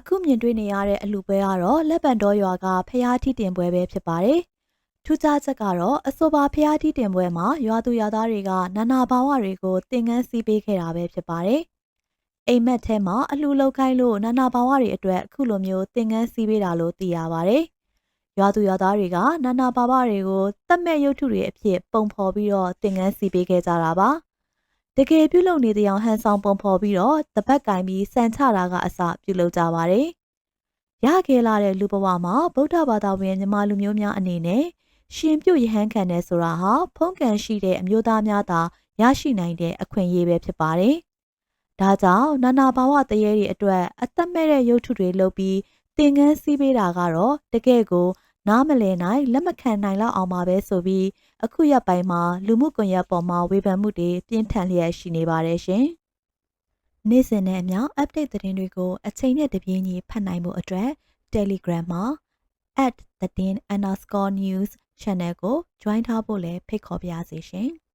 အခုမြင်တွေ့နေရတဲ့အလှပွဲကတော့လက်ပံတော်ရွာကဖျားထီတင်ပွဲပဲဖြစ်ပါတယ်။ထူးခြားချက်ကတော့အဆိုပါဖျားထီတင်ပွဲမှာရွာသူရွာသားတွေကနာနာဘာဝတွေကိုသင်ခန်းစီးပေးခဲ့တာပဲဖြစ်ပါတယ်။အိမ်မက်ထဲမှာအလှလောက်ခိုင်းလို့နာနာဘာဝတွေအတွက်အခုလိုမျိုးသင်ခန်းစီးပေးတာလို့သိရပါတယ်။ရွာသူရွာသားတွေကနာနာဘာဝတွေကိုတတ်မဲ့ရုပ်ထုတွေအဖြစ်ပုံဖော်ပြီးတော့သင်ခန်းစီးပေးခဲ့ကြတာပါ။ တကယ်ပြုလုပ်နေတဲ့အောင်ဟန်ဆောင်ပုံဖော်ပြီးတော့တပတ်ကင်ပြီးစံချတာကအစပြုလုပ်ကြပါတယ်။ရခဲ့လာတဲ့လူဘဝမှာဗုဒ္ဓဘာသာဝင်ညီမလူမျိုးများအနေနဲ့ရှင်ပြုတ်ရဟန်းခံတဲ့ဆိုတာဟာဖုံးကန်ရှိတဲ့အမျိုးသားများသာရရှိနိုင်တဲ့အခွင့်အရေးပဲဖြစ်ပါတယ်။ဒါကြောင့်နာနာဘာဝတရေတွေအတွက်အသက်မဲ့တဲ့ရုပ်ထုတွေလုပ်ပြီးသင်ငန်းစီးပေးတာကတော့တကယ်ကို နားမလည်နိုင်လက်မခံနိုင်လောက်အောင်ပါပဲဆိုပြီးအခုရက်ပိုင်းမှာလူမှုကွန်ရက်ပေါ်မှာဝေဖန်မှုတွေပြင်းထန်လျက်ရှိနေပါတယ်ရှင်။နေ့စဉ်နဲ့အမျှ update သတင်းတွေကိုအချိန်နဲ့တပြေးညီဖတ်နိုင်မှုအတွက် Telegram မှာ@သတင်း _news channel ကို join ထားဖို့လည်းဖိတ်ခေါ်ပါရစေရှင်။